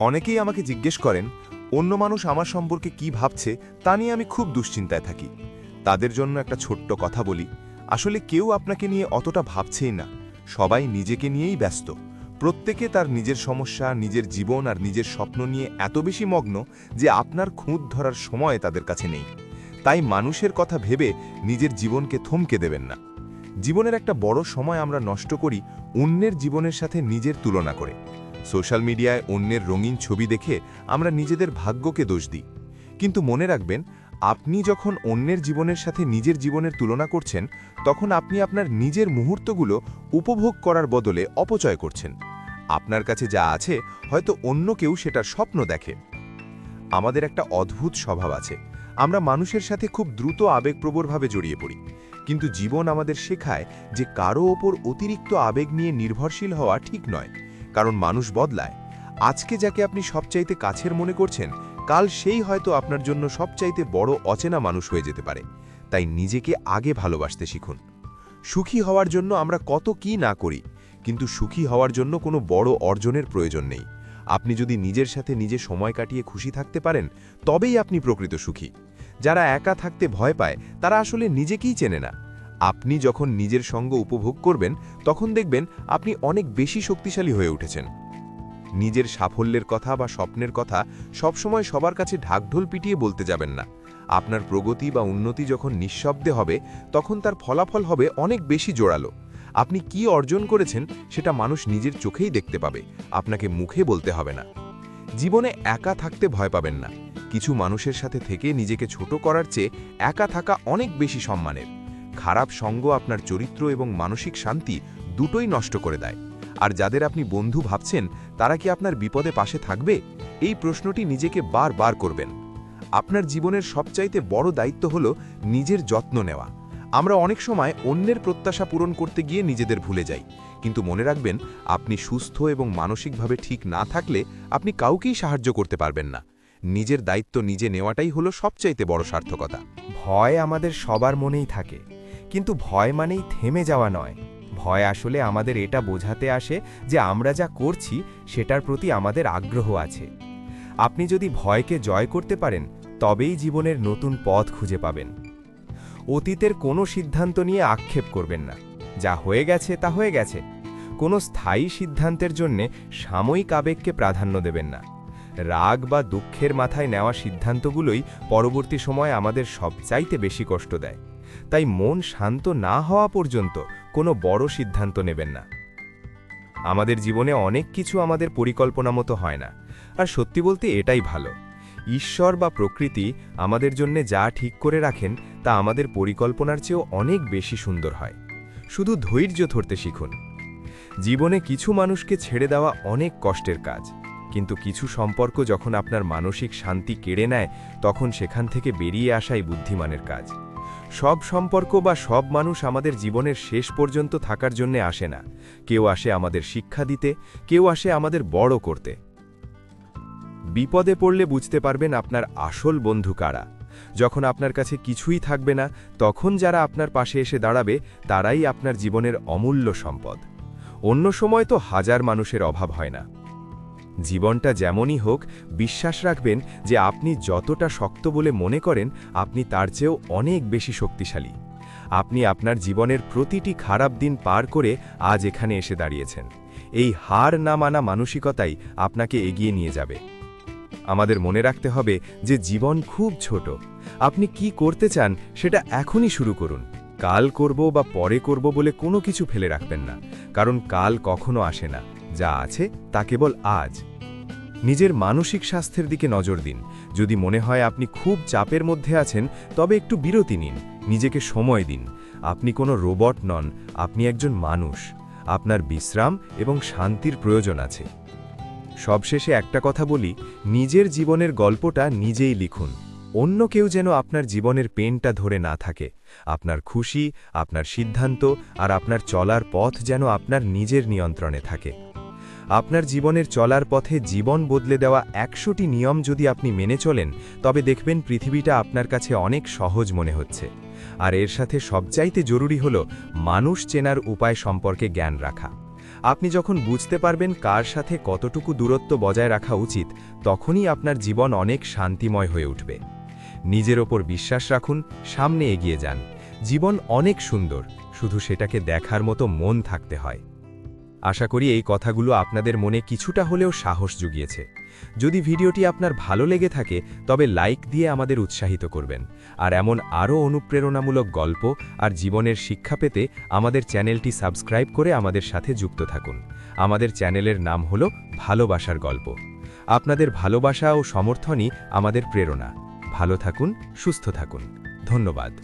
অনেকেই আমাকে জিজ্ঞেস করেন, অন্য মানুষ আমার সম্পর্কে কি ভাবছে তা নিয়ে আমি খুব দুশ্চিন্তায় থাকি। তাদের জন্য একটা ছোট্ট কথা বলি, আসলে কেউ আপনাকে নিয়ে অতটা ভাবছেই না। সবাই নিজেকে নিয়েই ব্যস্ত। প্রত্যেকে তার নিজের সমস্যা, নিজের জীবন আর নিজের স্বপ্ন নিয়ে এত বেশি মগ্ন যে আপনার খুঁত ধরার সময় তাদের কাছে নেই। তাই মানুষের কথা ভেবে নিজের জীবনকে থমকে দেবেন না। জীবনের একটা বড় সময় আমরা নষ্ট করি অন্যের জীবনের সাথে নিজের তুলনা করে। সোশ্যাল মিডিয়ায় অন্যের রঙিন ছবি দেখে আমরা নিজেদের ভাগ্যকে দোষ দিই। কিন্তু মনে রাখবেন, আপনি যখন অন্যের জীবনের সাথে নিজের জীবনের তুলনা করছেন, তখন আপনি আপনার নিজের মুহূর্তগুলো উপভোগ করার বদলে অপচয় করছেন। আপনার কাছে যা আছে, হয়তো অন্য কেউ সেটার স্বপ্ন দেখে। আমাদের একটা অদ্ভুত স্বভাব আছে। আমরা মানুষের সাথে খুব দ্রুত আবেগপ্রবরভাবে জড়িয়ে পড়ি। কিন্তু জীবন আমাদের শেখায় যে কারও ওপর অতিরিক্ত আবেগ নিয়ে নির্ভরশীল হওয়া ঠিক নয়। কারণ মানুষ বদলায়। আজকে যাকে আপনি সবচাইতে কাছের মনে করছেন, কাল সেই হয়তো আপনার জন্য সবচাইতে বড় অচেনা মানুষ হয়ে যেতে পারে। তাই নিজেকে আগে ভালোবাসতে শিখুন। সুখী হওয়ার জন্য আমরা কত কি না করি, কিন্তু সুখী হওয়ার জন্য কোনো বড় অর্জনের প্রয়োজন নেই। আপনি যদি নিজের সাথে নিজে সময় কাটিয়ে খুশি থাকতে পারেন, তবেই আপনি প্রকৃত সুখী। যারা একা থাকতে ভয় পায়, তারা আসলে নিজেকেই চেনে না। আপনি যখন নিজের সঙ্গ উপভোগ করবেন, তখন দেখবেন আপনি অনেক বেশি শক্তিশালী হয়ে উঠেছেন। নিজের সাফল্যের কথা বা স্বপ্নের কথা সবসময় সবার কাছে ঢাকঢোল পিটিয়ে বলতে যাবেন না। আপনার প্রগতি বা উন্নতি যখন নিঃশব্দে হবে, তখন তার ফলাফল হবে অনেক বেশি জোরালো। আপনি কি অর্জন করেছেন, সেটা মানুষ নিজের চোখেই দেখতে পাবে, আপনাকে মুখে বলতে হবে না। জীবনে একা থাকতে ভয় পাবেন না। কিছু মানুষের সাথে থেকে নিজেকে ছোট করার চেয়ে একা থাকা অনেক বেশি সম্মানের। খারাপ সঙ্গ আপনার চরিত্র এবং মানসিক শান্তি দুটোই নষ্ট করে দেয়। আর যাদের আপনি বন্ধু ভাবছেন, তারা কি আপনার বিপদে পাশে থাকবে? এই প্রশ্নটি নিজেকে বারবার করবেন। আপনার জীবনের সবচাইতে বড় দায়িত্ব হল নিজের যত্ন নেওয়া। আমরা অনেক সময় অন্যের প্রত্যাশা পূরণ করতে গিয়ে নিজেদের ভুলে যাই। কিন্তু মনে রাখবেন, আপনি সুস্থ এবং মানসিকভাবে ঠিক না থাকলে আপনি কাউকেই সাহায্য করতে পারবেন না। নিজের দায়িত্ব নিজে নেওয়াটাই হলো সবচাইতে বড় সার্থকতা। ভয় আমাদের সবার মনেই থাকে। কিন্তু ভয় মানেই থেমে যাওয়া নয়। ভয় আসলে আমাদের এটা বোঝাতে আসে যে আমরা যা করছি, সেটার প্রতি আমাদের আগ্রহ আছে। আপনি যদি ভয়কে জয় করতে পারেন, তবেই জীবনের নতুন পথ খুঁজে পাবেন। অতীতের কোনো সিদ্ধান্ত নিয়ে আক্ষেপ করবেন না। যা হয়ে গেছে, তা হয়ে গেছে। কোনো স্থায়ী সিদ্ধান্তের জন্যে সাময়িক আবেগকে প্রাধান্য দেবেন না। রাগ বা দুঃখের মাথায় নেওয়া সিদ্ধান্তগুলোই পরবর্তী সময় আমাদের সবচাইতে বেশি কষ্ট দেয়। তাই মন শান্ত না হওয়া পর্যন্ত কোনো বড় সিদ্ধান্ত নেবেন না। আমাদের জীবনে অনেক কিছু আমাদের পরিকল্পনা মতো হয় না। আর সত্যি বলতে এটাই ভালো। ঈশ্বর বা প্রকৃতি আমাদের জন্য যা ঠিক করে রাখেন, তা আমাদের পরিকল্পনার চেয়েও অনেক বেশি সুন্দর হয়। শুধু ধৈর্য ধরতে শিখুন। জীবনে কিছু মানুষকে ছেড়ে দেওয়া অনেক কষ্টের কাজ। কিন্তু কিছু সম্পর্ক যখন আপনার মানসিক শান্তি কেড়ে নেয়, তখন সেখান থেকে বেরিয়ে আসাই বুদ্ধিমানের কাজ। সব সম্পর্ক বা সব মানুষ আমাদের জীবনের শেষ পর্যন্ত থাকার জন্য আসে না। কেউ আসে আমাদের শিক্ষা দিতে, কেউ আসে আমাদের বড় করতে। বিপদে পড়লে বুঝতে পারবেন আপনার আসল বন্ধু কারা। যখন আপনার কাছে কিছুই থাকবে না, তখন যারা আপনার পাশে এসে দাঁড়াবে, তারাই আপনার জীবনের অমূল্য সম্পদ। অন্য সময় তো হাজার মানুষের অভাব হয় না। জীবনটা যেমনই হোক, বিশ্বাস রাখবেন যে আপনি যতটা শক্ত বলে মনে করেন, আপনি তার চেয়েও অনেক বেশি শক্তিশালী। আপনি আপনার জীবনের প্রতিটি খারাপ দিন পার করে আজ এখানে এসে দাঁড়িয়েছেন। এই হার না মানা মানসিকতাই আপনাকে এগিয়ে নিয়ে যাবে। আমাদের মনে রাখতে হবে যে জীবন খুব ছোট। আপনি কি করতে চান সেটা এখনই শুরু করুন। কাল করব বা পরে করব বলে কোনো কিছু ফেলে রাখবেন না। কারণ কাল কখনো আসে না। যা আছে তা কেবল আজ। নিজের মানসিক স্বাস্থ্যের দিকে নজর দিন। যদি মনে হয় আপনি খুব চাপের মধ্যে আছেন, তবে একটু বিরতি নিন। নিজেকে সময় দিন। আপনি কোনো রোবট নন, আপনি একজন মানুষ। আপনার বিশ্রাম এবং শান্তির প্রয়োজন আছে। সবশেষে একটা কথা বলি, নিজের জীবনের গল্পটা নিজেই লিখুন। অন্য কেউ যেন আপনার জীবনের পেনটা ধরে না থাকে। আপনার খুশি, আপনার সিদ্ধান্ত আর আপনার চলার পথ যেন আপনার নিজের নিয়ন্ত্রণে থাকে। আপনার জীবনের চলার পথে জীবন বদলে দেওয়া একশোটি নিয়ম যদি আপনি মেনে চলেন, তবে দেখবেন পৃথিবীটা আপনার কাছে অনেক সহজ মনে হচ্ছে। আর এর সাথে সবচাইতে জরুরি হল মানুষ চেনার উপায় সম্পর্কে জ্ঞান রাখা। আপনি যখন বুঝতে পারবেন কার সাথে কতটুকু দূরত্ব বজায় রাখা উচিত, তখনই আপনার জীবন অনেক শান্তিময় হয়ে উঠবে। নিজের ওপর বিশ্বাস রাখুন, সামনে এগিয়ে যান। জীবন অনেক সুন্দর, শুধু সেটাকে দেখার মতো মন থাকতে হয়। আশা করি এই কথাগুলো আপনাদের মনে কিছুটা হলেও সাহস জুগিয়েছে। যদি ভিডিওটি আপনার ভালো লেগে থাকে, তবে লাইক দিয়ে আমাদের উৎসাহিত করবেন। আর এমন আরও অনুপ্রেরণামূলক গল্প আর জীবনের শিক্ষা পেতে আমাদের চ্যানেলটি সাবস্ক্রাইব করে আমাদের সাথে যুক্ত থাকুন। আমাদের চ্যানেলের নাম হল ভালোবাসার গল্প। আপনাদের ভালোবাসা ও সমর্থনই আমাদের প্রেরণা। ভালো থাকুন, সুস্থ থাকুন। ধন্যবাদ।